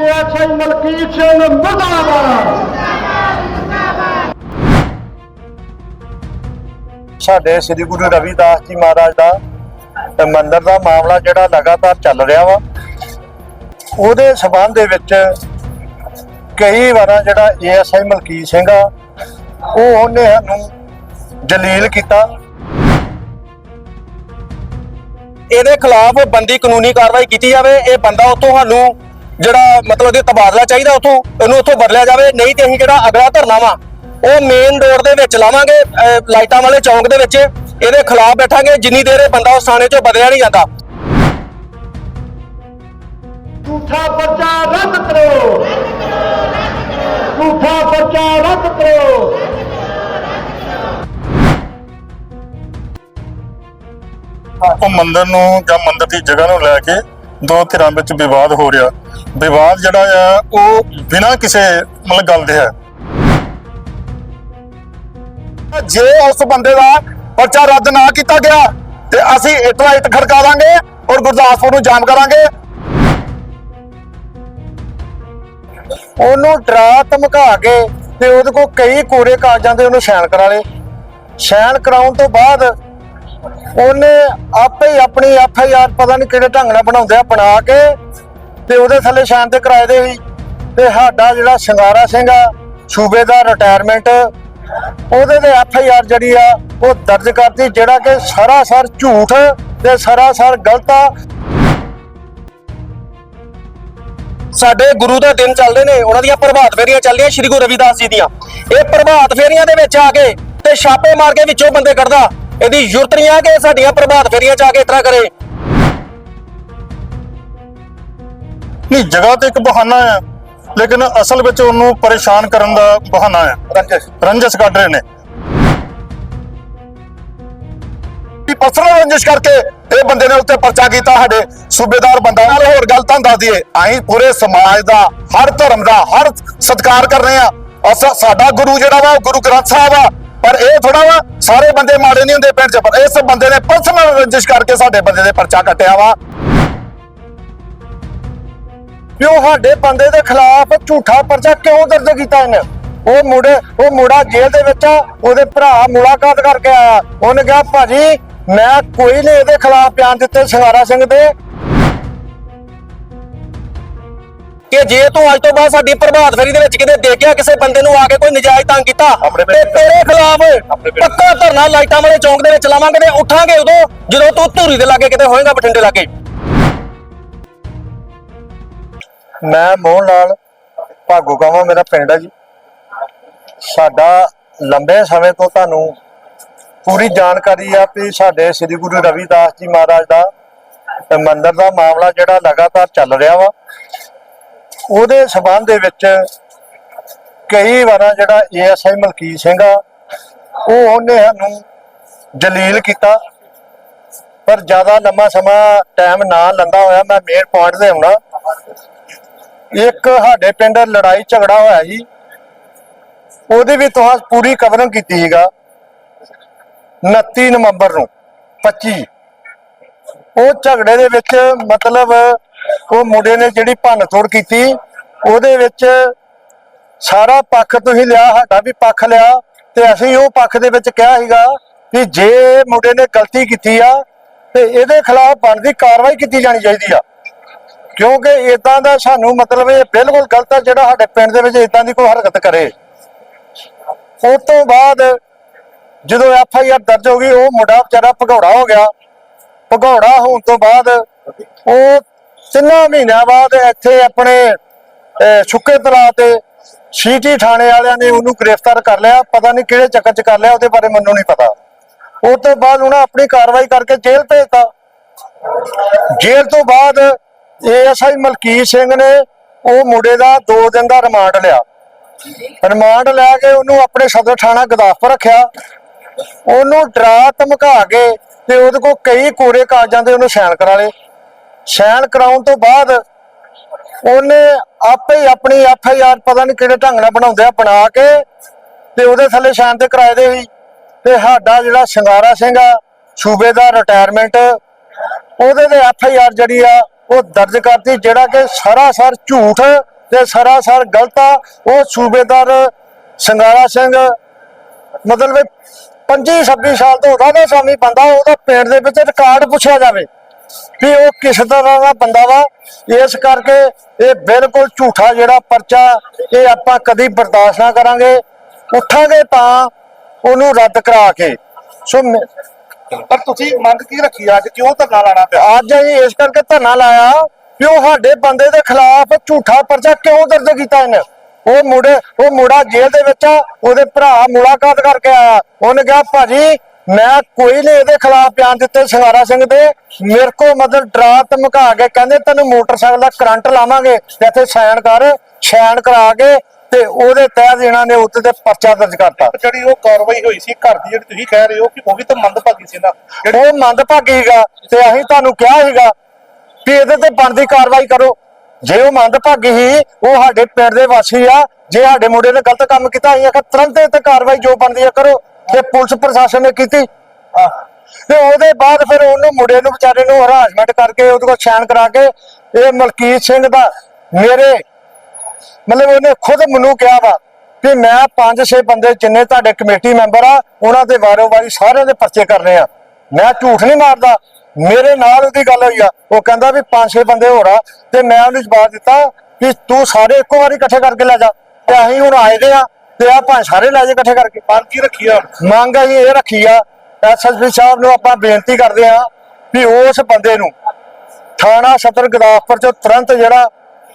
ASI Malkit Singh ਮੁਰਦਾਬਾਦ। ਸਾਡੇ ਸ੍ਰੀ ਗੁਰੂ ਰਵਿਦਾਸ ਜੀ ਮਹਾਰਾਜ ਦਾ ਤੇ ਦਾ ਮਾਮਲਾ ਜਿਹੜਾ ਲਗਾਤਾਰ ਚੱਲ ਰਿਹਾ ਵਾ, ਉਹਦੇ ਸਬੰਧ ਦੇ ਵਿੱਚ ਕਈ ਵਾਰਾਂ ਜਿਹੜਾ ਏਐਸਆਈ ਮਲਕੀਤ ਸਿੰਘ ਆ, ਉਹ ਉਹਨੇ ਸਾਨੂੰ ਜਲੀਲ ਕੀਤਾ। ਇਹਦੇ ਖਿਲਾਫ ਬੰਦੀ ਕਾਨੂੰਨੀ ਕਾਰਵਾਈ ਕੀਤੀ ਜਾਵੇ, ਇਹ ਬੰਦਾ ਉੱਥੋਂ ਸਾਨੂੰ ਜਿਹੜਾ ਮਤਲਬ ਕਿ ਤਬਾਦਲਾ ਚਾਹੀਦਾ ਉੱਥੋਂ ਇਹਨੂੰ ਉੱਥੋਂ ਬਦਲਿਆ ਜਾਵੇ ਨਹੀਂ ਤੇ ਅਸੀਂ ਜਿਹੜਾ ਅਗਲਾ ਧਰਨਾ ਵਾ ਉਹ ਮੇਨ ਰੋਡ ਦੇ ਵਿੱਚ ਲਾਵਾਂਗੇ ਲਾਈਟਾਂ ਵਾਲੇ ਚੌਂਕ ਦੇ ਵਿੱਚ ਇਹਦੇ ਖਿਲਾਫ ਬੈਠਾਂਗੇ ਜਿੰਨੀ ਦੇਰ ਇਹ ਬੰਦਾ ਉਸ ਥਾਣੇ ਚੋਂ ਬਦਲਿਆ ਨਹੀਂ ਜਾਂਦਾ। ਝੂਠਾ ਪਰਚਾ ਰੱਦ ਕਰੋ। ਝੂਠਾ ਪਰਚਾ ਰੱਦ ਕਰੋ। ਉਹ ਮੰਦਿਰ ਨੂੰ ਜਾਂ ਮੰਦਿਰ ਦੀ ਜਗ੍ਹਾ ਨੂੰ ਲੈ ਕੇ ਦੋ ਧਿਰਾਂ ਵਿੱਚ ਵਿਵਾਦ ਹੋ ਰਿਹਾ। ਵਿਵਾਦ ਜਿਹੜਾ ਆ, ਉਹ ਬਿਨਾਂ ਕਿਸੇ ਮਤਲਬ ਗੱਲ ਦੇ ਹੈ। ਜੇ ਉਸ ਬੰਦੇ ਦਾ ਪਰਚਾ ਰੱਦ ਨਾ ਕੀਤਾ ਗਿਆ, ਤੇ ਅਸੀਂ ਇਟਲਾ ਇਟ ਖੜਕਾ ਦਾਂਗੇ ਔਰ ਗੁਰਦਾਸਪੁਰ ਨੂੰ ਜਾਮ ਕਰਾਂਗੇ। ਉਹਨੂੰ ਡਰਾ ਧਮਕਾ ਕੇ ਤੇ ਉਹਦੇ ਕੋਲ ਕਈ ਕੋਰੇ ਕਾਗਜ਼ਾਂ ਦੇ ਉਹਨੂੰ ਸਾਈਨ ਕਰਾ ਲਏ। ਸਾਈਨ ਕਰਾਉਣ ਤੋਂ ਬਾਅਦ ਉਹਨੇ ਆਪੇ ਹੀ ਆਪਣੀ ਐਫ ਆਈ ਆਰ ਪਤਾ ਨਹੀਂ ਕਿਹੜੇ ਢੰਗ ਨਾਲ ਬਣਾਉਂਦੇ ਆ, ਬਣਾ ਕੇ ਤੇ ਉਹਦੇ ਥੱਲੇ ਸਾਈਨ ਤੇ ਕਰਾਏ ਦੇ ਸੀ। ਤੇ ਸਾਡਾ ਜਿਹੜਾ ਸ਼ਿੰਗਾਰਾ ਸਿੰਘ ਆ, ਸੂਬੇ ਦਾ ਰਿਟਾਇਰਮੈਂਟ ਉਹਦੇ ਤੇ ਐਫ ਆਈ ਆਰ ਜਿਹੜੀ ਆ, ਉਹ ਦਰਜ ਕਰਤੀ, ਜਿਹੜਾ ਕਿ ਸਰਾਸਰ ਝੂਠ ਤੇ ਸਰਾਸਰ ਗਲਤ ਆ। ਸਾਡੇ ਗੁਰੂ ਦੇ ਦਿਨ ਚੱਲਦੇ ਨੇ, ਉਹਨਾਂ ਦੀਆਂ ਪ੍ਰਭਾਤ ਫੇਰੀਆਂ ਚੱਲਦੀਆਂ ਸ੍ਰੀ ਗੁਰੂ ਰਵਿਦਾਸ ਜੀ ਦੀਆਂ। ਇਹ ਪ੍ਰਭਾਤ ਫੇਰੀਆਂ ਦੇ ਵਿੱਚ ਆ ਕੇ ਤੇ ਛਾਪੇ ਮਾਰ ਕੇ ਵਿੱਚੋਂ ਬੰਦੇ ਕੱਢਦਾ। ਇਹਦੀ ਜ਼ਰੂਰਤ ਨਹੀਂ ਆ ਕਿ ਸਾਡੀਆਂ ਪ੍ਰਭਾਤ ਫੇਰੀਆਂ ਚ ਆ ਕੇ ਇਸ ਤਰ੍ਹਾਂ ਕਰੇ। ਨਹੀਂ ਜਗ੍ਹਾ ਤੇ ਇੱਕ ਬਹਾਨਾ ਹੈ ਲੇਕਿਨ ਅਸਲ ਵਿੱਚ ਉਹਨੂੰ ਪਰੇਸ਼ਾਨ ਕਰਨ ਦਾ ਬਹਾਨਾ ਹੈ ਰੰਜਸ। ਰੰਜਸ ਕੱਢ ਰਹੇ ਨੇ। ਵੀ ਪਰਸਨਲ ਰੰਜਿਸ਼ ਕਰਕੇ ਇਹ ਬੰਦੇ ਨੇ ਉੱਤੇ ਪਰਚਾ ਕੀਤਾ ਸਾਡੇ ਸੂਬੇਦਾਰ ਬੰਦਾ। ਨਾਲ ਹੋਰ ਗੱਲ ਤਾਂ ਦੱਸ ਦਈਏ ਅਸੀਂ ਪੂਰੇ ਸਮਾਜ ਦਾ ਹਰ ਧਰਮ ਦਾ ਹਰ ਸਤਿਕਾਰ ਕਰ ਰਹੇ ਆ ਅਸਾਂ ਸਾਡਾ ਗੁਰੂ ਜਿਹੜਾ ਵਾ ਉਹ ਗੁਰੂ ਗ੍ਰੰਥ ਸਾਹਿਬ ਆ। ਪਰ ਇਹ ਥੋੜਾ ਵਾ ਸਾਰੇ ਬੰਦੇ ਮਾੜੇ ਨਹੀਂ ਹੁੰਦੇ ਪਿੰਡ 'ਚ ਪਰ ਇਸ ਬੰਦੇ ਨੇ ਪਰਸਨਲ ਰੰਜਿਸ਼ ਕਰਕੇ ਸਾਡੇ ਬੰਦੇ ਦੇ ਪਰਚਾ ਕੱਟਿਆ ਵਾ। ਵੀ ਉਹ ਸਾਡੇ ਬੰਦੇ ਦੇ ਖਿਲਾਫ ਝੂਠਾ ਪਰਚਾ ਕਿਉਂ ਦਰਜ ਕੀਤਾ ਇਹਨੇ? ਉਹ ਮੁੰਡੇ ਉਹ ਮੁੰਡਾ ਜੇਲ੍ਹ ਦੇ ਵਿੱਚ ਆ ਉਹਦੇ ਭਰਾ ਮੁਲਾਕਾਤ ਕਰਕੇ ਆਇਆ। ਉਹਨੇ ਕਿਹਾ ਭਾਜੀ ਮੈਂ ਕੋਈ ਨਹੀਂ ਇਹਦੇ ਖਿਲਾਫ ਬਿਆਨ ਦਿੱਤੇ ਸ਼ਿੰਗਾਰਾ ਸਿੰਘ ਦੇ। ਕਿ ਜੇ ਤੂੰ ਅੱਜ ਤੋਂ ਬਾਅਦ ਸਾਡੀ ਪ੍ਰਭਾਤ ਫੇਰੀ ਦੇ ਵਿੱਚ ਕਿਤੇ ਦੇਖਿਆ ਕਿਸੇ ਬੰਦੇ ਨੂੰ ਆ ਕੇ ਕੋਈ ਨਜਾਇਜ਼ ਤੰਗ ਕੀਤਾ ਤੇ ਤੇਰੇ ਖਿਲਾਫ ਪੱਕਾ ਧਰਨਾ ਲਾਈਟਾਂ ਵਾਲੇ ਚੌਂਕ ਦੇ ਵਿੱਚ ਲਾਵਾਂਗੇ ਤੇ ਉੱਠਾਂਗੇ ਉਦੋਂ ਜਦੋਂ ਤੂੰ ਧੂਰੀ ਦੇ ਲਾਗੇ ਕਿਤੇ ਹੋਏਗਾ ਬਠਿੰਡੇ ਲਾਗੇ। ਮੈਂ ਮੋਹਨ ਲਾਲ ਭਾਗੋ ਕਾਵਾਂ ਮੇਰਾ ਪਿੰਡ ਹੈ ਜੀ। ਸਾਡਾ ਲੰਬੇ ਸਮੇਂ ਤੋਂ ਤੁਹਾਨੂੰ ਪੂਰੀ ਜਾਣਕਾਰੀ ਆ ਕਿ ਸਾਡੇ ਸ੍ਰੀ ਗੁਰੂ ਰਵਿਦਾਸ ਜੀ ਮਹਾਰਾਜ ਦਾ ਮੰਦਰ ਦਾ ਮਾਮਲਾ ਜਿਹੜਾ ਲਗਾਤਾਰ ਚੱਲ ਰਿਹਾ ਵਾ। ਉਹਦੇ ਸਬੰਧ ਦੇ ਵਿੱਚ ਕਈ ਵਾਰਾਂ ਜਿਹੜਾ ਏਐਸਆਈ ਮਲਕੀਤ ਸਿੰਘ ਆ, ਉਹ ਉਹਨੇ ਸਾਨੂੰ ਜਲੀਲ ਕੀਤਾ। ਪਰ ਜ਼ਿਆਦਾ ਲੰਮਾ ਸਮਾਂ ਟਾਈਮ ਨਾ ਲੰਦਾ ਹੋਇਆ, ਮੈਂ ਮੇਨ ਪੁਆਇੰਟ ਤੇ ਆਉਣਾ। ਇੱਕ ਸਾਡੇ ਪਿੰਡ ਲੜਾਈ ਝਗੜਾ ਹੋਇਆ ਸੀ ਉਹਦੀ ਵੀ ਤੁਹਾਂ ਪੂਰੀ ਕਵਰਿੰਗ ਕੀਤੀ ਸੀਗਾ। 29 ਨਵੰਬਰ ਨੂੰ 25 ਉਹ ਝਗੜੇ ਦੇ ਵਿੱਚ ਮਤਲਬ ਉਹ ਮੁੰਡੇ ਨੇ ਜਿਹੜੀ ਭੰਨ ਤੋੜ ਕੀਤੀ, ਉਹਦੇ ਵਿੱਚ ਸਾਰਾ ਪੱਖ ਤੁਸੀਂ ਲਿਆ, ਸਾਡਾ ਵੀ ਪੱਖ ਲਿਆ ਤੇ ਅਸੀਂ ਉਹ ਪੱਖ ਦੇ ਵਿੱਚ ਕਿਹਾ ਸੀਗਾ ਕਿ ਜੇ ਮੁੰਡੇ ਨੇ ਗਲਤੀ ਕੀਤੀ ਆ ਤੇ ਇਹਦੇ ਖਿਲਾਫ ਬਣਦੀ ਕਾਰਵਾਈ ਕੀਤੀ ਜਾਣੀ ਚਾਹੀਦੀ ਆ। ਕਿਉਂਕਿ ਇਦਾਂ ਦਾ ਸਾਨੂੰ ਮਤਲਬ ਇਹ ਬਿਲਕੁਲ ਗਲਤ ਹੈ ਜਿਹੜਾ ਸਾਡੇ ਪਿੰਡ ਦੇ ਵਿੱਚ ਇਦਾਂ ਦੀ ਕੋਈ ਹਰਕਤ ਕਰੇ। ਉਸ ਤੋਂ ਬਾਅਦ ਜਦੋਂ ਐਫ ਆਈ ਆਰ ਦਰਜ ਹੋ ਗਈ, ਉਹ ਮੁੰਡਾ ਵਿਚਾਰਾ ਭਗੌੜਾ ਹੋ ਗਿਆ। ਭਗੌੜਾ ਹੋਣ ਤੋਂ ਬਾਅਦ ਉਹ ਤਿੰਨਾਂ ਮਹੀਨਿਆਂ ਬਾਅਦ ਇੱਥੇ ਆਪਣੇ ਸੁੱਕੇ ਤਲਾਅ ਤੇ ਸੀਟੀ ਥਾਣੇ ਵਾਲਿਆਂ ਨੇ ਉਹਨੂੰ ਗ੍ਰਿਫਤਾਰ ਕਰ ਲਿਆ। ਪਤਾ ਨਹੀਂ ਕਿਹੜੇ ਚੱਕਰ 'ਚ ਕਰ ਲਿਆ, ਉਹਦੇ ਬਾਰੇ ਮੈਨੂੰ ਨਹੀਂ ਪਤਾ। ਉਸ ਤੋਂ ਬਾਅਦ ਉਹਨਾਂ ਆਪਣੀ ਕਾਰਵਾਈ ਕਰਕੇ ਜੇਲ੍ਹ ਭੇਜਤਾ। ਜੇਲ੍ਹ ਤੋਂ ਬਾਅਦ ਏਐਸਆਈ ਮਲਕੀਤ ਸਿੰਘ ਨੇ ਉਹ ਮੁੰਡੇ ਦਾ 2 ਦਿਨ ਦਾ ਰਿਮਾਂਡ ਲਿਆ। ਰਿਮਾਂਡ ਲੈ ਕੇ ਉਹਨੂੰ ਆਪਣੇ ਸਦਰ ਥਾਣਾ ਗਦਾਫਰ ਰੱਖਿਆ। ਉਹਨੂੰ ਡਰਾ ਧਮਕਾ ਕੇ ਤੇ ਉਹਦੇ ਕੋਲ ਕਈ ਕੋਰੇ ਕਾਗਜ਼ਾਂ ਦੇ ਉਹਨੂੰ ਸਾਈਨ ਕਰਾ ਲਏ। ਸਾਈਨ ਕਰਾਉਣ ਤੋਂ ਬਾਅਦ ਉਹਨੇ ਆਪੇ ਹੀ ਆਪਣੀ ਐਫ ਆਈ ਆਰ ਪਤਾ ਨਹੀਂ ਕਿਹੜੇ ਢੰਗ ਨਾਲ ਬਣਾਉਂਦੇ ਆ ਬਣਾ ਕੇ ਤੇ ਉਹਦੇ ਥੱਲੇ ਸਾਈਨ ਤੇ ਕਰਾਏ ਦੇ ਵੀ ਤੇ ਸਾਡਾ ਜਿਹੜਾ ਸ਼ਿੰਗਾਰਾ ਸਿੰਘ ਆ, ਸੂਬੇ ਦਾ ਰਿਟਾਇਰਮੈਂਟ ਉਹਦੇ ਤੇ ਐਫ ਆਈ ਆਰ ਜਿਹੜੀ ਆ ਉਹ ਦਰਜ ਕਰਤੀ ਜਿਹੜਾ ਕਿ ਸਰਾਸਰ ਝੂਠ ਤੇ ਸਰਾਸਰ ਗਲਤ ਆ। ਉਹ ਸੂਬੇਦਾਰ ਸੰਗਾਰਾ ਸਿੰਘ, ਮਤਲਬ 25 26 ਸਾਲ ਤੋਂ ਰਾਧਾ ਸ਼ਾਮੀ ਬੰਦਾ, ਉਹਦਾ ਪਿੰਡ ਦੇ ਵਿੱਚ ਰਿਕਾਰਡ ਪੁੱਛਿਆ ਜਾਵੇ ਕਿ ਉਹ ਕਿਸ ਤਰ੍ਹਾਂ ਦਾ ਬੰਦਾ ਵਾ। ਇਸ ਕਰਕੇ ਇਹ ਬਿਲਕੁਲ ਝੂਠਾ ਜਿਹੜਾ ਪਰਚਾ, ਇਹ ਆਪਾਂ ਕਦੀ ਬਰਦਾਸ਼ਤ ਨਾ ਕਰਾਂਗੇ। ਉੱਠਾਂਗੇ ਤਾਂ ਉਹਨੂੰ ਰੱਦ ਕਰਾ ਕੇ। ਸੋ ਮੈਂ- ਪਰ ਤੁਸੀਂ ਮੰਗ ਕੀ ਰੱਖੀ ਅੱਜ ਕਿਉਂ ਧਰਨਾ ਲਾਣਾ ਪਿਆ? ਅੱਜ ਅਸੀਂ ਇਸ ਕਰਕੇ ਧਰਨਾ ਲਾਇਆ ਕਿ ਉਹ ਸਾਡੇ ਬੰਦੇ ਦੇ ਖਿਲਾਫ ਝੂਠਾ ਪਰਚਾ ਕਿਉਂ ਦਰਜ ਕੀਤਾ ਇਹਨੇ? ਉਹ ਮੁੰਡੇ, ਉਹ ਮੁੰਡਾ ਜੇਲ੍ਹ ਦੇ ਵਿੱਚ ਆ, ਉਹਦੇ ਭਰਾ ਮੁਲਾਕਾਤ ਕਰਕੇ ਆਇਆ। ਉਹਨੇ ਕਿਹਾ, ਭਾਜੀ, ਮੈਂ ਕੋਈ ਨਹੀਂ ਇਹਦੇ ਖਿਲਾਫ ਬਿਆਨ ਦਿੱਤੇ ਸੰਗਾਰਾ ਸਿੰਘ ਦੇ। ਮੇਰੇ ਕੋ ਮਤਲਬ ਡਰਾ ਧਮਕਾ ਕੇ ਕਹਿੰਦੇ ਤੈਨੂੰ ਮੋਟਰਸਾਈਕਲ ਦਾ ਕਰੰਟ ਲਾਵਾਂਗੇ ਤੇ ਇੱਥੇ ਸਾਈਨ ਕਰ, ਸਾਈਨ ਕਰਾ ਕੇ ਤੇ ਉਹਦੇ ਤਹਿਤ ਇਹਨਾਂ ਨੇ ਉੱਤੇ ਤੇ ਪਰਚਾ ਦਰਜ ਕਰਤਾ। ਜਿਹੜੀ ਉਹ ਕਾਰਵਾਈ ਹੋਈ ਸੀ ਘਰ ਦੀ ਜਿਹੜੀ ਤੁਸੀਂ ਕਹਿ ਰਹੇ ਹੋ ਕਿ ਉਹ ਵੀ ਤਾਂ ਮੰਦਭਾਗੀ ਸੀ ਨਾ ਉਹ ਮੰਦਭਾਗੀ ਹੈਗਾ ਤੇ ਅਸੀਂ ਤੁਹਾਨੂੰ ਕਿਹਾ ਸੀਗਾ ਕਿ ਇਹਦੇ ਤੇ ਬਣਦੀ ਕਾਰਵਾਈ ਕਰੋ। ਜੇ ਉਹ ਮੰਦਭਾਗੀ ਸੀ ਉਹ ਸਾਡੇ ਪਿੰਡ ਦੇ ਵਾਸੀ ਆ ਜੇ ਸਾਡੇ ਮੁੰਡੇ ਨੇ ਗਲਤ ਕੰਮ ਕੀਤਾ ਅਸੀਂ ਆਖਿਆ ਤੁਰੰਤ ਇਹ ਤੇ ਕਾਰਵਾਈ ਜੋ ਬਣਦੀ ਆ ਕਰੋ ਤੇ ਪੁਲਿਸ ਪ੍ਰਸ਼ਾਸਨ ਨੇ ਕੀਤੀ। ਤੇ ਉਹਦੇ ਬਾਅਦ ਫਿਰ ਉਹਨੂੰ ਮੁੰਡੇ ਨੂੰ ਵਿਚਾਰੇ ਨੂੰ ਹਰਾਸਮੈਂਟ ਕਰਕੇ ਉਹਦੇ ਕੋਲ ਛਾਣ ਕਰਾ ਕੇ ਇਹ ਮਲਕੀਤ ਸਿੰਘ ਦਾ ਮੇਰੇ ਮਤਲਬ ਉਹਨੇ ਖੁਦ ਮੈਨੂੰ ਕਿਹਾ ਵਾ ਕਿ ਮੈਂ ਪੰਜ ਛੇ ਬੰਦੇ ਜਿੰਨੇ ਤੁਹਾਡੇ ਕਮੇਟੀ ਮੈਂਬਰ ਆ ਉਹਨਾਂ ਦੇ ਵਾਰੋ ਵਾਰੀ ਸਾਰਿਆਂ ਦੇ ਪਰਚੇ ਕਰਨੇ ਆ। ਮੈਂ ਝੂਠ ਨਹੀਂ ਮਾਰਦਾ। ਮੇਰੇ ਨਾਲ ਉਹਦੀ ਗੱਲ ਹੋਈ ਆ। ਉਹ ਕਹਿੰਦਾ ਵੀ ਪੰਜ ਛੇ ਬੰਦੇ ਹੋਰ ਆ ਤੇ ਮੈਂ ਉਹਨੂੰ ਜਵਾਬ ਦਿੱਤਾ ਕਿ ਤੂੰ ਸਾਰੇ ਇੱਕੋ ਵਾਰੀ ਇਕੱਠੇ ਕਰਕੇ ਲੈ ਜਾ ਤੇ ਅਸੀਂ ਹੁਣ ਆਏ ਦੇ ਆ ਤੇ ਆ ਪੰਜ ਸਾਰੇ ਲੈ ਜਾ ਇਕੱਠੇ ਕਰਕੇ। ਮੰਗ ਕੀ ਰੱਖੀ ਆ ਮੰਗ ਅਸੀਂ ਇਹ ਰੱਖੀ ਆ ਐਸਐਸਪੀ ਸਾਹਿਬ ਨੂੰ ਆਪਾਂ ਬੇਨਤੀ ਕਰਦੇ ਆ ਵੀ ਉਸ ਬੰਦੇ ਨੂੰ ਥਾਣਾ ਸਦਰ ਗਦਾਫਪੁਰ ਚੋਂ ਤੁਰੰਤ ਜਿਹੜਾ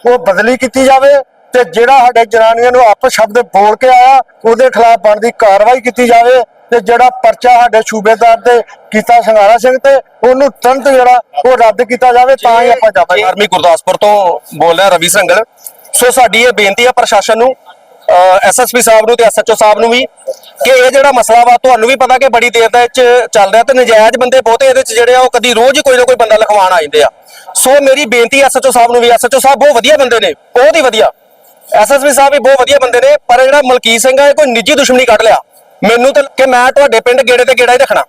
ਉਹ ਬਦਲੀ ਕੀਤੀ ਜਾਵੇ ਤੇ ਜਿਹੜਾ ਸਾਡੇ ਜਨਾਨੀਆਂ ਨੂੰ ਆਪ ਸ਼ਬਦ ਬੋਲ ਕੇ ਆਇਆ, ਉਹਦੇ ਖਿਲਾਫ ਬਣਦੀ ਕਾਰਵਾਈ ਕੀਤੀ ਜਾਵੇ ਤੇ ਜਿਹੜਾ ਪਰਚਾ ਸਾਡੇ ਸੂਬੇਦਾਰ ਤੇ ਕੀਤਾ ਸੰਘਾਰਾ ਸਿੰਘ ਤੇ, ਉਹਨੂੰ ਤੁਰੰਤ ਜਿਹੜਾ ਉਹ ਰੱਦ ਕੀਤਾ ਜਾਵੇ, ਤਾਂ ਹੀ ਆਪਾਂ ਜਾਵਾਂਗੇ। ਆਰਮੀ ਗੁਰਦਾਸਪੁਰ ਤੋਂ ਬੋਲ ਰਿਹਾ ਰਵੀ ਸੰਗਲ, ਸੋ ਸਾਡੀ ਇਹ ਬੇਨਤੀ ਹੈ ਪ੍ਰਸ਼ਾਸਨ ਨੂੰ ਐਸਐਸਪੀ ਸਾਹਿਬ ਨੂੰ ਤੇ ਐਸਐਚਓ ਸਾਹਿਬ ਨੂੰ ਵੀ, ਕਿ ਇਹ ਜਿਹੜਾ ਮਸਲਾ ਵਾ, ਤੁਹਾਨੂੰ ਵੀ ਪਤਾ ਕਿ ਬੜੀ ਦੇਰ ਦਾ ਇਹ ਚ ਚੱਲ ਰਿਹਾ ਤੇ ਨਜਾਇਜ਼ ਬੰਦੇ ਬਹੁਤੇ ਇਹਦੇ ਚ ਜਿਹੜੇ ਆ, ਉਹ ਕਦੀ ਰੋਜ਼ ਹੀ ਕੋਈ ਨਾ ਕੋਈ ਬੰਦਾ ਲਿਖਵਾਉਣ ਆ ਜਾਂਦੇ ਆ। ਸੋ ਮੇਰੀ ਬੇਨਤੀ ਐਸਐਚਓ ਸਾਹਿਬ ਨੂੰ ਵੀ ਐਸਐਚਓ ਸਾਹਿਬ ਬਹੁਤ ਵਧੀਆ ਬੰਦੇ ਨੇ, ਬਹੁਤ ਹੀ ਵਧੀਆ। ਐਸਐਸਪੀ ਸਾਹਿਬ ਵੀ ਬਹੁਤ ਵਧੀਆ ਬੰਦੇ ਨੇ, ਪਰ ਜਿਹੜਾ ਮਲਕੀਤ ਸਿੰਘ ਆ, ਇਹ ਕੋਈ ਨਿੱਜੀ ਦੁਸ਼ਮਣੀ ਕੱਢ ਲਿਆ। ਮੈਨੂੰ ਤਾਂ ਕਿ ਮੈਂ ਤੁਹਾਡੇ ਪਿੰਡ ਗੇੜੇ ਤੇ ਗੇੜਾ ਹੀ ਰੱਖਣਾ।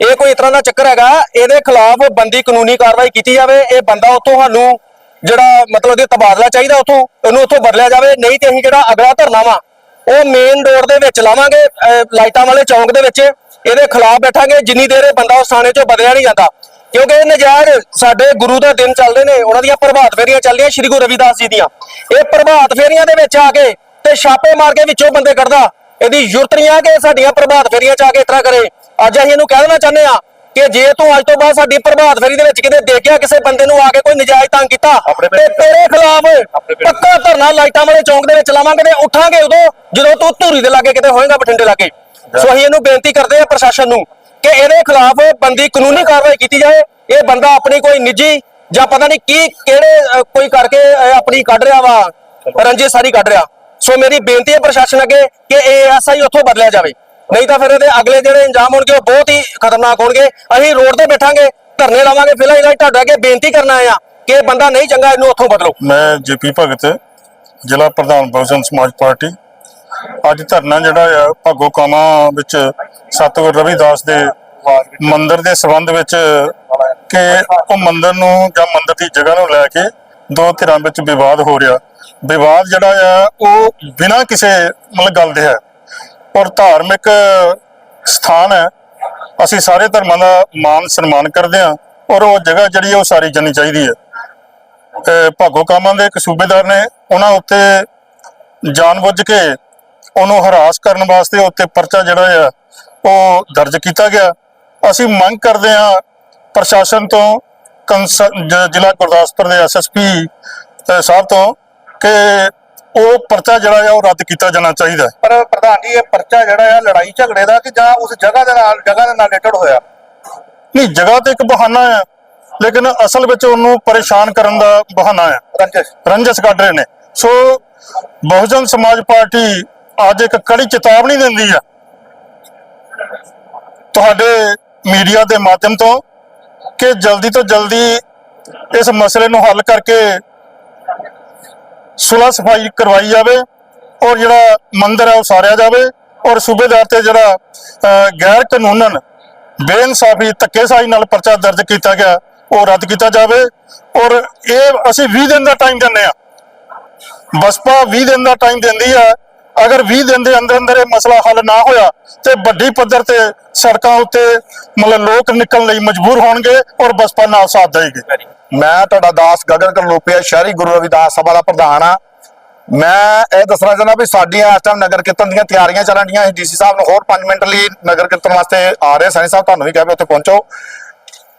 ਇਹ ਕੋਈ ਇਸ ਤਰ੍ਹਾਂ ਦਾ ਚੱਕਰ ਹੈਗਾ, ਇਹਦੇ ਖਿਲਾਫ ਬੰਦੀ ਕਾਨੂੰਨੀ ਕਾਰਵਾਈ ਕੀਤੀ ਜਾਵੇ, ਇਹ ਬੰਦਾ ਉੱਥੋਂ ਸਾਨੂੰ ਜਿਹੜਾ ਮਤਲਬ ਉਹਦੇ ਤਬਾਦਲਾ ਚਾਹੀਦਾ ਉੱਥੋਂ ਇਹਨੂੰ ਉੱਥੋਂ ਬਦਲਿਆ ਜਾਵੇ, ਨਹੀਂ ਤੇ ਅਸੀਂ ਜਿਹੜਾ ਅਗਲਾ ਧਰਨਾ ਵਾ, ਉਹ ਮੇਨ ਰੋਡ ਦੇ ਵਿੱਚ ਲਾਵਾਂਗੇ ਲਾਈਟਾਂ ਵਾਲੇ ਚੌਂਕ ਦੇ ਵਿੱਚ, ਇਹਦੇ ਖਿਲਾਫ ਬੈਠਾਂਗੇ, ਜਿੰਨੀ ਦੇਰ ਇਹ ਬੰਦਾ ਉਸ ਥਾਣੇ ਚੋਂ ਬਦਲਿਆ ਨਹੀਂ ਜਾਂਦਾ। ਕਿਉਂਕਿ ਇਹ ਨਜਾਇਜ਼ ਸਾਡੇ ਗੁਰੂ ਦਾ ਦਿਨ ਚੱਲਦੇ ਨੇ ਉਹਨਾਂ ਦੀਆਂ ਪ੍ਰਭਾਤ ਫੇਰੀਆਂ ਚੱਲਦੀਆਂ ਸ੍ਰੀ ਗੁਰੂ ਰਵਿਦਾਸ ਜੀ ਦੀਆਂ। ਇਹ ਪ੍ਰਭਾਤ ਫੇਰੀਆਂ ਦੇ ਵਿੱਚ ਆ ਕੇ ਤੇ ਛਾਪੇ ਮਾਰ ਕੇ ਵਿੱਚੋਂ ਬੰਦੇ ਕੱਢਦਾ। ਇਹਦੀ ਜ਼ਰੂਰਤ ਨਹੀਂ ਆ ਕਿ ਸਾਡੀਆਂ ਪ੍ਰਭਾਤ ਫੇਰੀਆਂ ਚ ਆ ਕੇ ਇਸ ਤਰ੍ਹਾਂ ਕਰੇ। ਅੱਜ ਅਸੀਂ ਇਹਨੂੰ ਕਹਿ ਦੇਣਾ ਚਾਹੁੰਦੇ ਆ ਕਿ ਜੇ ਤੂੰ ਅੱਜ ਤੋਂ ਬਾਅਦ ਸਾਡੀ ਪ੍ਰਭਾਤ ਫੇਰੀ ਦੇ ਵਿੱਚ ਕਿਤੇ ਦੇਖਿਆ ਕਿਸੇ ਬੰਦੇ ਨੂੰ ਆ ਕੇ ਕੋਈ ਨਜਾਇਜ਼ ਤੰਗ ਕੀਤਾ ਤੇ ਤੇਰੇ ਖਿਲਾਫ ਪੱਕਾ ਧਰਨਾ ਲਾਈਟਾਂ ਵਾਲੇ ਚੌਂਕ ਦੇ ਵਿੱਚ ਲਾਵਾਂਗੇ ਤੇ ਉੱਠਾਂਗੇ ਉਦੋਂ ਜਦੋਂ ਤੂੰ ਧੂਰੀ ਦੇ ਲਾਗੇ ਕਿਤੇ ਹੋਏਗਾ ਬਠਿੰਡੇ ਲਾਗੇ। ਸੋ ਅਸੀਂ ਇਹਨੂੰ ਬੇਨਤੀ ਕਰਦੇ ਆ ਪ੍ਰਸ਼ਾਸਨ ਨੂੰ ਕਿ ਇਹਦੇ ਖਿਲਾਫ ਬੰਦੀ ਕਾਨੂੰਨੀ ਕਾਰਵਾਈ ਕੀਤੀ ਜਾਏ। ਇਹ ਬੰਦਾ ਆਪਣੀ ਕੋਈ ਨਿੱਜੀ ਜਾਂ ਪਤਾ ਨਹੀਂ ਕੀ, ਕਿਹੜੇ ਕੋਈ ਕਰਕੇ ਆਪਣੀ ਕੱਢ ਰਿਹਾ ਵਾ ਰੰਜੇ ਸਾਰੀ ਕੱਢ ਰਿਹਾ। ਸੋ ਮੇਰੀ ਬੇਨਤੀ ਹੈ ਪ੍ਰਸ਼ਾਸਨ ਅੱਗੇ ਕਿ ਇਹ ਐਸਆਈ ਉੱਥੋਂ ਬਦਲਿਆ ਜਾਵੇ। ਨਹੀਂ ਤਾਂ ਫਿਰ ਇਹਦੇ ਅਗਲੇ ਜਿਹੜੇ ਇੰਜਾਮ ਹੋਣਗੇ ਉਹ ਬਹੁਤ ਹੀ ਖਤਰਨਾਕ ਹੋਣਗੇ। ਅਸੀਂ ਰੋਡ ਤੇ ਬੈਠਾਂਗੇ, ਧਰਨੇ ਲਾਵਾਂਗੇ। ਫਿਲਹਾਲ ਅਸੀਂ ਤੁਹਾਡੇ ਅੱਗੇ ਬੇਨਤੀ ਕਰਨਾ ਆ ਕਿ ਇਹ ਬੰਦਾ ਨਹੀਂ ਚੰਗਾ, ਇਹਨੂੰ ਉੱਥੋਂ ਬਦਲੋ। ਮੈਂ ਜੇਪੀ ਭਗਤ, ਜ਼ਿਲ੍ਹਾ ਪ੍ਰਧਾਨ ਬਹੁਜਨ ਸਮਾਜ ਪਾਰਟੀ। ਅੱਜ ਧਰਨਾ ਜਿਹੜਾ ਆ, ਭਾਗੋ ਕਾਮਾ ਵਿੱਚ ਸਤਿਗੁਰ ਰਵਿਦਾਸ ਦੇ ਮੰਦਿਰ ਦੇ ਸੰਬੰਧ ਵਿੱਚ ਕਿ ਉਹ ਮੰਦਿਰ ਨੂੰ ਜਾਂ ਮੰਦਿਰ ਦੀ ਜਗ੍ਹਾ ਨੂੰ ਲੈ ਕੇ ਦੋ ਧਿਰਾਂ ਵਿੱਚ ਵਿਵਾਦ ਹੋ ਰਿਹਾ। ਵਿਵਾਦ ਜਿਹੜਾ ਆ, ਉਹ ਬਿਨਾਂ ਕਿਸੇ ਮਤਲਬ ਗੱਲ ਦੇ ਹੈ। ਔਰ ਧਾਰਮਿਕ ਸਥਾਨ ਹੈ। ਅਸੀਂ ਸਾਰੇ ਧਰਮਾਂ ਦਾ ਮਾਨ ਸਨਮਾਨ ਕਰਦੇ ਹਾਂ ਔਰ ਉਹ ਜਗ੍ਹਾ ਜਿਹੜੀ ਹੈ ਉਹ ਸਾਰੀ ਜਾਣੀ ਚਾਹੀਦੀ ਹੈ। ਅਹ ਭਾਗੋ ਕਾਮਾਂ ਦੇ ਇੱਕ ਸੂਬੇਦਾਰ ਨੇ ਉਹਨਾਂ ਉੱਤੇ ਜਾਣਬੁੱਝ ਕੇ ਉਹਨੂੰ ਹਰਾਸ ਕਰਨ ਵਾਸਤੇ ਉੱਤੇ ਪਰਚਾ ਜਿਹੜਾ ਆ, ਉਹ ਦਰਜ ਕੀਤਾ ਗਿਆ। ਅਸੀਂ ਮੰਗ ਕਰਦੇ ਹਾਂ ਪ੍ਰਸ਼ਾਸਨ ਤੋਂ ਜ਼ਿਲ੍ਹਾ ਗੁਰਦਾਸਪੁਰ ਦੇ ਐਸਐਸਪੀ ਸਾਹਿਬ ਤੋਂ ਕਿ ਉਹ ਪਰਚਾ ਜਿਹੜਾ ਆ ਉਹ ਰੱਦ ਕੀਤਾ ਜਾਣਾ ਚਾਹੀਦਾ ਹੈ। ਪਰ ਪ੍ਰਧਾਨ ਜੀ ਇਹ ਪਰਚਾ ਜਿਹੜਾ ਆ ਲੜਾਈ ਝਗੜੇ ਦਾ ਕਿ ਜਾਂ ਉਸ ਜਗ੍ਹਾ ਦੇ ਨਾਲ ਜਗ੍ਹਾ ਦੇ ਨਾਲ ਰਿਲੇਟਡ ਹੋਇਆ? ਨਹੀਂ ਜਗ੍ਹਾ ਤੇ ਇੱਕ ਬਹਾਨਾ ਹੈ ਲੇਕਿਨ ਅਸਲ ਵਿੱਚ ਉਹਨੂੰ ਪਰੇਸ਼ਾਨ ਕਰਨ ਦਾ ਬਹਾਨਾ ਹੈ ਰੰਜਿਸ਼। ਰੰਜਸ ਕੱਢ ਰਹੇ ਨੇ। ਸੋ ਬਹੁਜਨ ਸਮਾਜ ਪਾਰਟੀ ਅੱਜ ਇੱਕ ਕੜੀ ਚੇਤਾਵਨੀ ਦਿੰਦੀ ਆ। ਤੁਹਾਡੇ ਮੀਡੀਆ ਦੇ ਮਾਧਿਅਮ ਤੋਂ ਕਿ ਜਲਦੀ ਤੋਂ ਜਲਦੀ ਇਸ ਮਸਲੇ ਨੂੰ ਹੱਲ ਕਰਕੇ ਸੁਲਾ ਸਫ਼ਾਈ ਕਰਵਾਈ ਜਾਵੇ ਔਰ ਜਿਹੜਾ ਮੰਦਿਰ ਹੈ ਉਹ ਸਾਰਿਆ ਜਾਵੇ ਔਰ ਸੂਬੇਦਾਰ ਤੇ ਜਿਹੜਾ ਗੈਰ ਕਾਨੂੰਨਨ ਬੇਇਨਸਾਫੀ ਧੱਕੇਸ਼ਾਹੀ ਨਾਲ ਪਰਚਾ ਦਰਜ ਕੀਤਾ ਗਿਆ, ਉਹ ਰੱਦ ਕੀਤਾ ਜਾਵੇ ਔਰ ਇਹ ਅਸੀਂ 20 ਦਿਨ ਦਾ ਟਾਈਮ ਦਿੰਦੇ ਆ ਬਸਪਾ 20 ਦਿਨ ਦਾ ਟਾਈਮ ਦਿੰਦੀ ਹੈ ਅਗਰ 20 ਦਿਨ ਦੇ ਅੰਦਰ ਅੰਦਰ ਇਹ ਮਸਲਾ ਹੱਲ ਨਾ ਹੋਇਆ ਤੇ ਵੱਡੀ ਪੱਧਰ ਤੇ ਸੜਕਾਂ ਉੱਤੇ ਮਤਲਬ ਲੋਕ ਨਿਕਲਣ ਲਈ ਮਜਬੂਰ ਹੋਣਗੇ ਔਰ ਬਸਪਾ ਨਾਲ ਸਾਥ ਦੇਏਗੀ ਮੈਂ ਤੁਹਾਡਾ ਦਾਸ ਗਗਨ ਕਰਲੋਪੀਆ ਸ਼ਹਿਰੀ ਗੁਰੂ ਰਵਿਦਾਸ ਸਭਾ ਦਾ ਪ੍ਰਧਾਨ ਆ ਮੈਂ ਇਹ ਦੱਸਣਾ ਚਾਹੁੰਦਾ ਵੀ ਸਾਡੀਆਂ ਇਸ ਟਾਈਮ ਨਗਰ ਕੀਰਤਨ ਦੀਆਂ ਤਿਆਰੀਆਂ ਚੱਲਣ ਡੀਆਂ। ਡੀਸੀ ਸਾਹਿਬ ਨੂੰ ਹੋਰ 5 ਮਿੰਟ ਲਈ ਨਗਰ ਕੀਰਤਨ ਵਾਸਤੇ ਆ ਰਹੇ ਸੈਣੀ ਸਾਹਿਬ ਤੁਹਾਨੂੰ ਵੀ ਕਿਹਾ ਵੀ ਉੱਥੇ ਪਹੁੰਚੋ।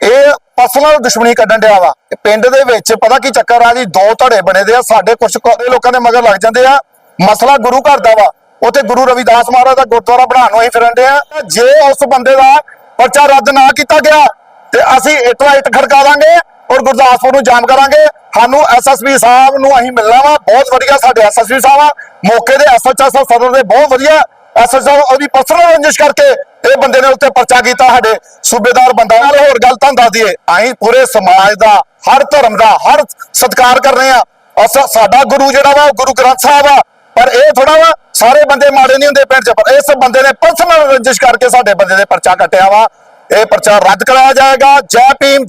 ਇਹ ਪਰਸਨਲ ਦੁਸ਼ਮਣੀ ਕੱਢਣ ਡਿਆ ਵਾ। ਪਿੰਡ ਦੇ ਵਿੱਚ ਪਤਾ ਕੀ ਚੱਕਰ ਆ ਜੀ ਦੋ ਧੜੇ ਬਣੇ ਦੇ ਆ। ਸਾਡੇ ਕੁਝ ਲੋਕਾਂ ਦੇ ਮਗਰ ਲੱਗ ਜਾਂਦੇ ਆ। ਮਸਲਾ ਗੁਰੂ ਘਰ ਦਾ ਵਾ। ਉੱਥੇ ਗੁਰੂ ਰਵਿਦਾਸ ਮਹਾਰਾਜ ਦਾ ਗੁਰਦੁਆਰਾ ਬਣਾਉਣ ਨੂੰ ਹੀ ਫਿਰਨ ਡਿਆ ਜੇ ਉਸ ਬੰਦੇ ਦਾ ਪਰਚਾ ਰੱਦ ਨਾ ਕੀਤਾ ਗਿਆ, ਤੇ ਅਸੀਂ ਇਟਲਾ ਇਟ ਖੜਕਾ ਦਾਂਗੇ ਔਰ ਗੁਰਦਾਸਪੁਰ ਨੂੰ ਜਾਮ ਕਰਾਂਗੇ। ਸਾਨੂੰ ਐਸਐਸਪੀ ਸਾਹਿਬ ਨੂੰ ਅਸੀਂ ਮਿਲਣਾ ਵਾ। ਬਹੁਤ ਵਧੀਆ ਸਾਡੇ ਐਸਐਸਪੀ ਸਾਹਿਬ ਆ। ਮੌਕੇ ਦੇ ਐਸਐਚਐਸ ਸਦਰ ਦੇ ਬਹੁਤ ਵਧੀਆ ਐਸਐਸ ਸਾਹਿਬ ਉਹਦੀ ਪਰਸਨਲ ਰੰਜਿਸ਼ ਕਰਕੇ ਇਹ ਬੰਦੇ ਨੇ ਉੱਤੇ ਪਰਚਾ ਕੀਤਾ ਸਾਡੇ ਸੂਬੇਦਾਰ ਬੰਦਾ। ਨਾਲ ਹੋਰ ਗੱਲ ਤੁਹਾਨੂੰ ਦੱਸ ਦਈਏ, ਅਸੀਂ ਪੂਰੇ ਸਮਾਜ ਦਾ, ਹਰ ਧਰਮ ਦਾ, ਹਰ ਸਤਿਕਾਰ ਕਰ ਰਹੇ ਆ ਸਾਡਾ ਗੁਰੂ ਜਿਹੜਾ ਵਾ, ਉਹ ਗੁਰੂ ਗ੍ਰੰਥ ਸਾਹਿਬ ਆ। ਪਰ ਇਹ ਥੋੜਾ ਵਾ, ਸਾਰੇ ਬੰਦੇ ਮਾੜੇ ਨਹੀਂ ਹੁੰਦੇ ਪਿੰਡ 'ਚ, ਪਰ ਇਸ ਬੰਦੇ ਨੇ ਪਰਸਨਲ ਰੰਜਿਸ਼ ਕਰਕੇ ਸਾਡੇ ਬੰਦੇ ਦੇ ਪਰਚਾ ਕੱਟਿਆ ਵਾ। ਇਹ ਪਰਚਾ ਰੱਦ ਕਰਾਇਆ ਜਾਏਗਾ। ਜੈ ਭੀਮ